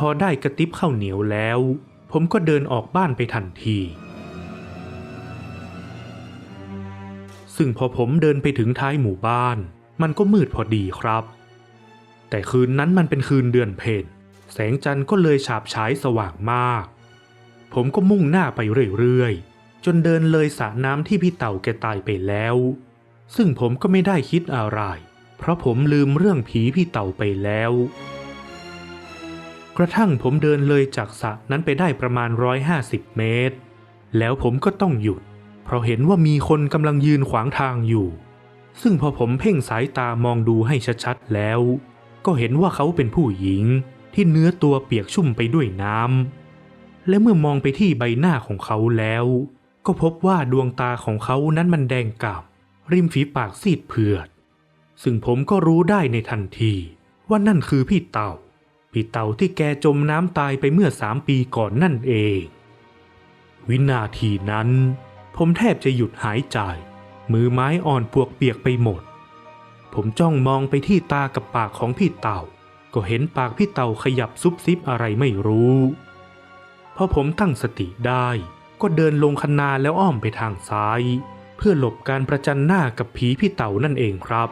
พอได้กระติบข้าวเหนียวแล้ว ผมก็เดินออกบ้านไปทันที ซึ่งพอผมเดินไปถึงท้ายหมู่บ้าน มันก็มืดพอดีครับ แต่คืนนั้นมันเป็นคืนเดือนเพ็ญแสงจันทร์ก็เลยฉาบฉายสว่างมาก ผมก็มุ่งหน้าไปเรื่อยๆ จนเดินเลยสระน้ำที่พี่เต่าแกตายไปแล้ว ซึ่งผมก็ไม่ได้คิดอะไร เพราะผมลืมเรื่องผีพี่เต่าไปแล้ว กระทั่งผมเดินเลยจากสระนั้นไปได้ประมาณ 150 เมตร แล้วผมก็ต้องหยุด เพราะเห็นว่ามีคนกำลังยืนขวางทางอยู่ ซึ่งพอผมเพ่งสายตามองดูให้ชัดๆแล้ว ก็เห็นว่าเขาเป็นผู้หญิงที่เนื้อตัวเปียกชุ่มไปด้วยน้ำและเมื่อมองไปที่ใบหน้าของเขาแล้ว ก็พบว่าดวงตาของเขานั้นมันแดงก่ำริมฝีปากซีดเผือด ซึ่งผมก็รู้ได้ในทันทีว่านั่นคือพี่เต่า พี่เต่าที่แกจมน้ำตายไปเมื่อสามปีก่อนนั่นเอง วินาทีนั้น ผมแทบจะหยุดหายใจ มือไม้อ่อนปวกเปียกไปหมด ผมจ้องมองไปที่ตากับปากของพี่เต่า ก็เห็นปากพี่เต่าขยับซุบซิบอะไรไม่รู้พอผมตั้งสติได้ก็เดินลงคันนาแล้วอ้อมไปทางซ้าย เพื่อหลบการประจันหน้ากับผีพี่เต่านั่นเองครับ